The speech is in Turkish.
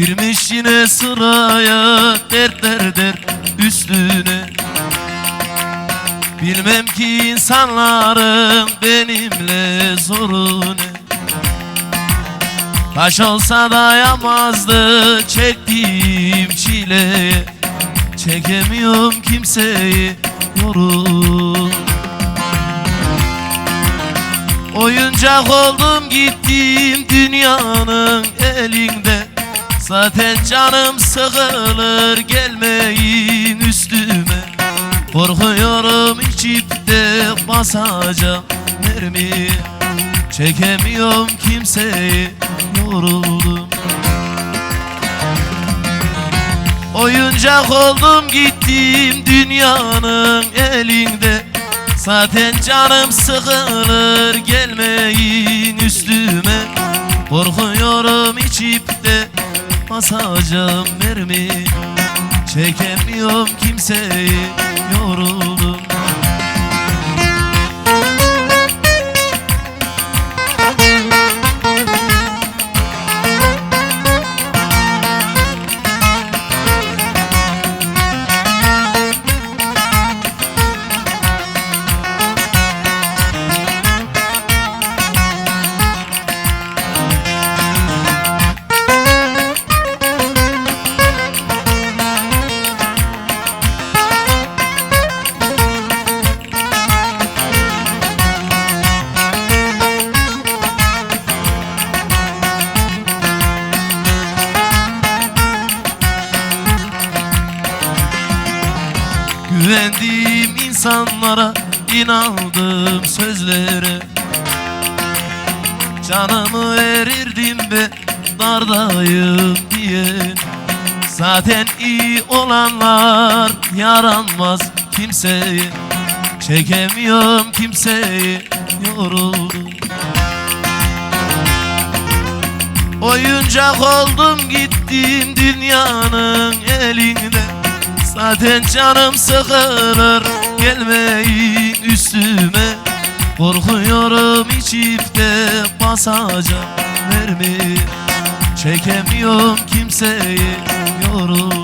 Yine sıraya dertler dert üstüne. Bilmem ki insanların benimle zoru ne Taş olsa dayamazdı çektiğim çileye. Çekemiyorum kimseyi yorul Oyuncak oldum gittim dünyanın Zaten canım sıkılır gelmeyin üstüme. Korkuyorum içip de basacağım mermi. Çekemiyorum kimseyi yoruldum. Oyuncak oldum gittim dünyanın elinde. Zaten canım sıkılır gelmeyin üstüme. Korkuyorum içip de basacağım mermi Çekemiyorum kimseyi yoruldum Güvendiğim insanlara inandım sözlere. Canımı verirdim be dardayım diye. Zaten iyi olanlar yaranmaz kimseye. Çekemiyorum kimseyi yoruldum. Oyuncak oldum gittim dünyanın elinde Zaten canım sıkılır gelmeyin üstüme. Korkuyorum içip de basacağım mermi Çekemiyorum kimseyi yorum